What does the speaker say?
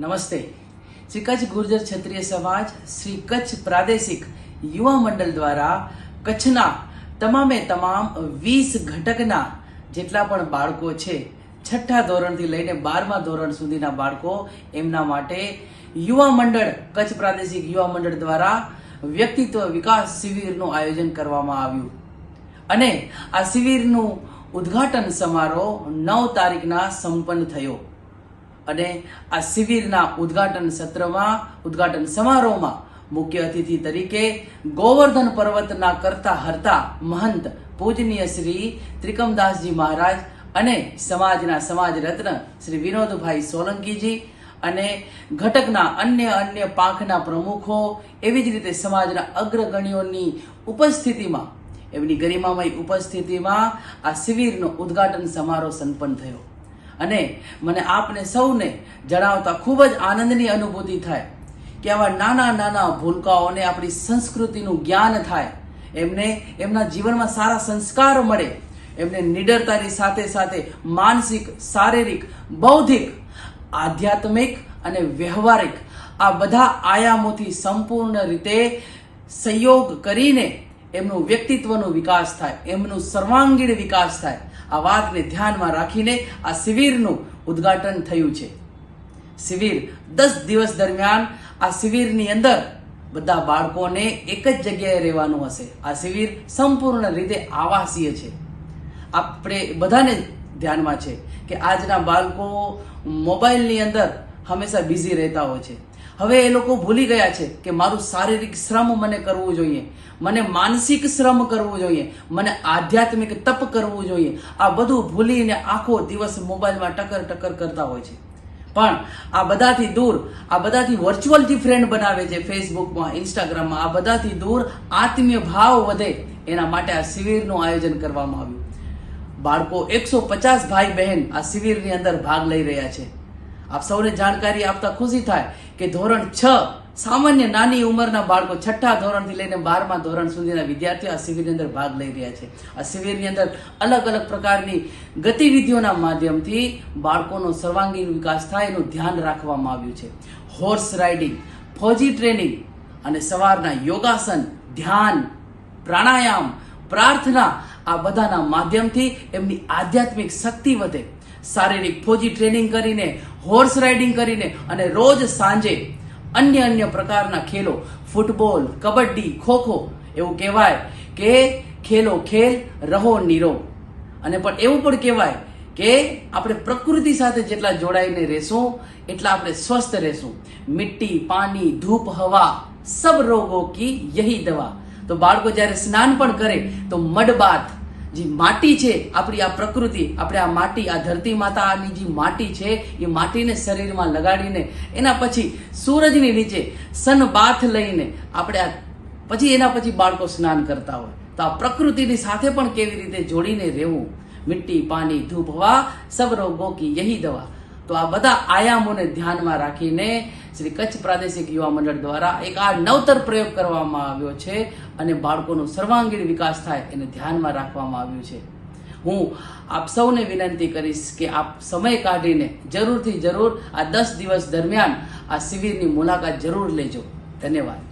નમસ્તે. શ્રી કચ્છ ગુર્જર ક્ષત્રિય સમાજ, શ્રી કચ્છ પ્રાદેશિક યુવા મંડળ દ્વારા કચ્છના તમામે તમામ વીસ ઘટકના જેટલા પણ બાળકો છે, છઠ્ઠા ધોરણથી લઈને બારમા ધોરણ સુધીના બાળકો, એમના માટે યુવા મંડળ, કચ્છ પ્રાદેશિક યુવા મંડળ દ્વારા વ્યક્તિત્વ વિકાસ શિબિરનું આયોજન કરવામાં આવ્યું. અને આ શિબિરનું ઉદ્ઘાટન સમારોહ નવ તારીખના સંપન્ન થયો. અને આ શિબિરના ઉદ્ઘાટન સત્રમાં, ઉદ્ઘાટન સમારોહમાં મુખ્ય અતિથિ તરીકે ગોવર્ધન પર્વતના કરતા હરતા મહંત પૂજનીય શ્રી ત્રિકમદાસજી મહારાજ અને સમાજના સમાજ રત્ન શ્રી વિનોદભાઈ સોલંકીજી અને ઘટકના અન્ય અન્ય પાંખના પ્રમુખો એવી જ રીતે સમાજના અગ્રગણ્યોની ઉપસ્થિતિમાં, એમની ગરિમામય ઉપસ્થિતિમાં આ શિબિરનો ઉદ્ઘાટન સમારોહ સંપન્ન થયો. અને મને આપને સૌને જણાવતા ખૂબ જ આનંદની અનુભૂતિ થાય કે આવા નાના નાના ભૂલકાઓને આપણી સંસ્કૃતિનું જ્ઞાન થાય. એમને એમના જીવનમાં સારા સંસ્કાર મળે. એમને નિડરતાની સાથે સાથે માનસિક, શારીરિક, બૌદ્ધિક, આધ્યાત્મિક અને વ્યવહારિક આ બધા આયામોથી સંપૂર્ણ રીતે સંયોગ કરીને એમનું વ્યક્તિત્વનો વિકાસ થાય. એમનું સર્વાંગીણ વિકાસ થાય. આ વાતને ધ્યાનમાં રાખીને આ શિબિરનું ઉદ્ઘાટન થયું છે. શિબિર દસ દિવસ દરમિયાન આ શિબિરની અંદર બધા બાળકોને એક જ જગ્યાએ રહેવાનું હશે. આ શિબિર સંપૂર્ણ રીતે આવાસીય છે. આપણે બધાને ધ્યાનમાં છે કે આજના બાળકો મોબાઈલની અંદર હંમેશા બિઝી રહેતા હોય છે. હવે એ લોકો ભૂલી ગયા છે કે મારું શારીરિક શ્રમ મને કરવું જોઈએ. મને માનસિક શ્રમ કરવું જોઈએ. મને આધ્યાત્મિક તપ કરવું જોઈએ. આ બધું ભૂલીને આખો દિવસ મોબાઈલમાં ટકર ટકર કરતા હોય છે. પણ આ બધાથી દૂર, આ બધાથી વર્ચ્યુઅલથી ફ્રેન્ડ બનાવે છે ફેસબુકમાં ઇન્સ્ટાગ્રામમાં આ બધાથી દૂર આત્મીય ભાવ વધે એના માટે આ શિબિરનું આયોજન કરવામાં આવ્યું. બાળકો, એકસો પચાસ ભાઈ બહેન આ શિબિરની અંદર ભાગ લઈ રહ્યા છે. આપ સૌને જાણકારી આપતા ખુશી થાય કે ધોરણ છ સામાન્ય નાની ઉંમરના બાળકો છઠ્ઠા ધોરણથી લઈને બારમા ધોરણ સુધીના વિદ્યાર્થીઓ આ શિબિરની અંદર ભાગ લઈ રહ્યા છે. આ શિબિરની અંદર અલગ અલગ પ્રકારની ગતિવિધિઓના માધ્યમથી બાળકોનો સર્વાંગીણ વિકાસ થાય એનું ધ્યાન રાખવામાં આવ્યું છે. હોર્સ રાઇડિંગ, ફૌજી ટ્રેનિંગ અને સવારના યોગાસન, ધ્યાન, પ્રાણાયામ, પ્રાર્થના આ બધાના માધ્યમથી એમની આધ્યાત્મિક શક્તિ વધે. શારીરિક ફોજી ટ્રેનિંગ કરીને હોર્સ રાઇડિંગ કરીને અને રોજ સાંજે અન્ય અન્ય પ્રકારના ખેલો. ફૂટબોલ, કબડ્ડી, ખોખો એવું કહેવાય કે ખેલો ખેલ, રહો નિરોગ અને પણ એવું પણ કહેવાય કે આપણે પ્રકૃતિ સાથે જેટલા જોડાઈને રહેશું, એટલા આપણે સ્વસ્થ રહેશું. મિટ્ટી, પાણી, ધૂપ, હવા, સબ રોગો કી યહી દવા. તો બાળકો જ્યારે સ્નાન પણ કરે, તો મડબાથ જે માટી છે, આપણી આ પ્રકૃતિ, આપણે આ માટી, આ ધરતી માતાની જે માટી છે, એ માટીને શરીરમાં લગાડીને, એના પછી સૂરજની નીચે સન બાથ લઈને આપણે આ પછી એના પછી બાળકો સ્નાન કરતા હોય. તો આ પ્રકૃતિની સાથે પણ કેવી રીતે જોડીને રહેવું? મિટ્ટી પાણી, ધૂપ, હવા, સબ રોગો કી યહી દવા. તો આ બધા આયામોને ધ્યાનમાં રાખીને શ્રી કચ્છ પ્રાદેશિક યુવા મંડળ દ્વારા એક આ નવતર પ્રયોગ કરવામાં આવ્યો છે અને બાળકોનો સર્વાંગીણ વિકાસ થાય એને ધ્યાનમાં રાખવામાં આવ્યું છે. હું આપ સૌને વિનંતી કરીશ કે આપ સમય કાઢીને જરૂરથી જરૂર આ દસ દિવસ દરમિયાન આ શિબિરની મુલાકાત જરૂર લેજો. ધન્યવાદ.